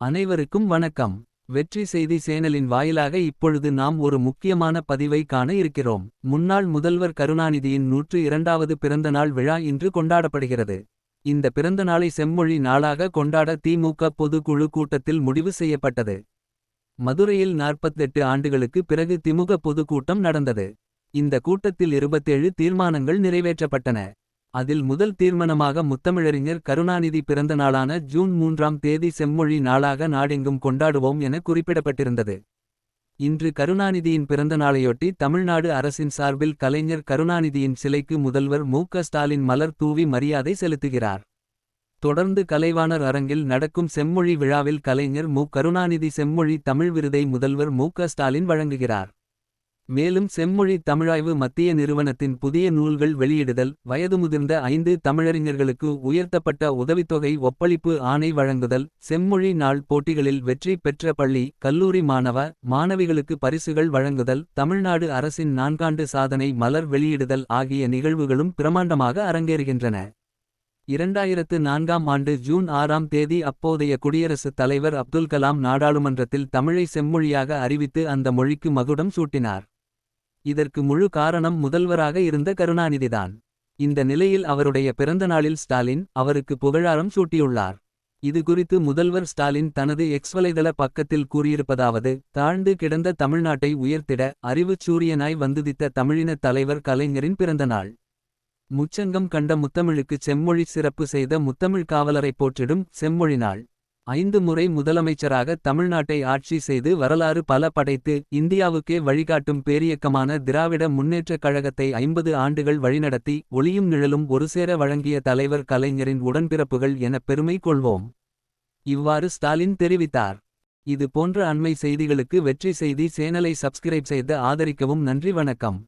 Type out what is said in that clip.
அனைவருக்கும் வணக்கம். வெற்றி செய்தி சேனலின் வாயிலாக இப்பொழுது நாம் ஒரு முக்கியமான பதிவை காண இருக்கிறோம். முன்னாள் முதல்வர் கருணாநிதியின் நூற்று இரண்டாவது பிறந்தநாள் விழா இன்று கொண்டாடப்படுகிறது. இந்த பிறந்தநாளை செம்மொழி நாளாக கொண்டாட திமுக பொதுக்குழு கூட்டத்தில் முடிவு செய்யப்பட்டது. மதுரையில் 48 ஆண்டுகளுக்கு பிறகு திமுக பொதுக்கூட்டம் நடந்தது. இந்த கூட்டத்தில் 27 தீர்மானங்கள் நிறைவேற்றப்பட்டன. அதில் முதல் தீர்மானமாக முத்தமிழறிஞர் கருணாநிதி பிறந்த நாளான ஜூன் மூன்றாம் தேதி செம்மொழி நாளாக நாடெங்கும் கொண்டாடுவோம் என குறிப்பிடப்பட்டிருந்தது. இன்று கருணாநிதியின் பிறந்த நாளையொட்டி தமிழ்நாடு அரசின் சார்பில் கலைஞர் கருணாநிதியின் சிலைக்கு முதல்வர் மு. ஸ்டாலின் மலர் தூவி மரியாதை செலுத்துகிறார். தொடர்ந்து கலைவாணர் அரங்கில் நடக்கும் செம்மொழி விழாவில் கலைஞர் மு. கருணாநிதி செம்மொழி தமிழ் விருதை முதல்வர் மு. ஸ்டாலின் வழங்குகிறார். மேலும் செம்மொழி தமிழாய்வு மத்திய நிறுவனத்தின் புதிய நூல்கள் வெளியிடுதல் வயது முதிர்ந்த ஐந்து தமிழறிஞர்களுக்கு உயர்த்தப்பட்ட உதவித்தொகை ஒப்பளிப்பு ஆணை வழங்குதல் செம்மொழி நாள் போட்டிகளில் வெற்றி பெற்ற பள்ளி கல்லூரி மாணவ மாணவிகளுக்கு பரிசுகள் வழங்குதல் தமிழ்நாடு அரசின் நான்காண்டு சாதனை மலர் வெளியிடுதல் ஆகிய நிகழ்வுகளும் பிரமாண்டமாக அரங்கேறுகின்றன. இரண்டாயிரத்து நான்காம் ஆண்டு ஜூன் ஆறாம் தேதி அப்போதைய குடியரசுத் தலைவர் அப்துல் கலாம் நாடாளுமன்றத்தில் தமிழை செம்மொழியாக அறிவித்து அந்த மொழிக்கு மகுடம் சூட்டினார். இதற்கு முழு காரணம் முதல்வராக இருந்த கருணாநிதிதான். இந்த நிலையில் அவருடைய பிறந்தநாளில் ஸ்டாலின் அவருக்கு புகழாரம் சூட்டியுள்ளார். இது குறித்து முதல்வர் ஸ்டாலின் தனது எக்ஸ் வலைதள பக்கத்தில் கூறியிருப்பதாவது தாழ்ந்து கிடந்த தமிழ்நாட்டை உயர்த்திட அறிவுச் சூரியனாய் வந்துதித்த தமிழினத் தலைவர் கலைஞரின் பிறந்தநாள் முச்சங்கம் கண்ட முத்தமிழுக்குச் செம்மொழி சிறப்பு செய்த முத்தமிழ் காவலரைப் போற்றிடும் செம்மொழி நாள். ஐந்து முறை முதலமைச்சராக தமிழ்நாட்டை ஆட்சி செய்து வரலாறு பல படைத்து இந்தியாவுக்கே வழிகாட்டும் பேரியக்கமான திராவிட முன்னேற்றக் கழகத்தை ஐம்பது ஆண்டுகள் வழிநடத்தி ஒளியும் நிழலும் ஒருசேர வழங்கிய தலைவர் கலைஞரின் உடன்பிறப்புகள் என பெருமை கொள்வோம். இவ்வாறு ஸ்டாலின் தெரிவித்தார். இது போன்ற அண்மை செய்திகளுக்கு வெற்றி செய்தி சேனலை சப்ஸ்கிரைப் செய்து ஆதரிக்கவும் நன்றி வணக்கம்.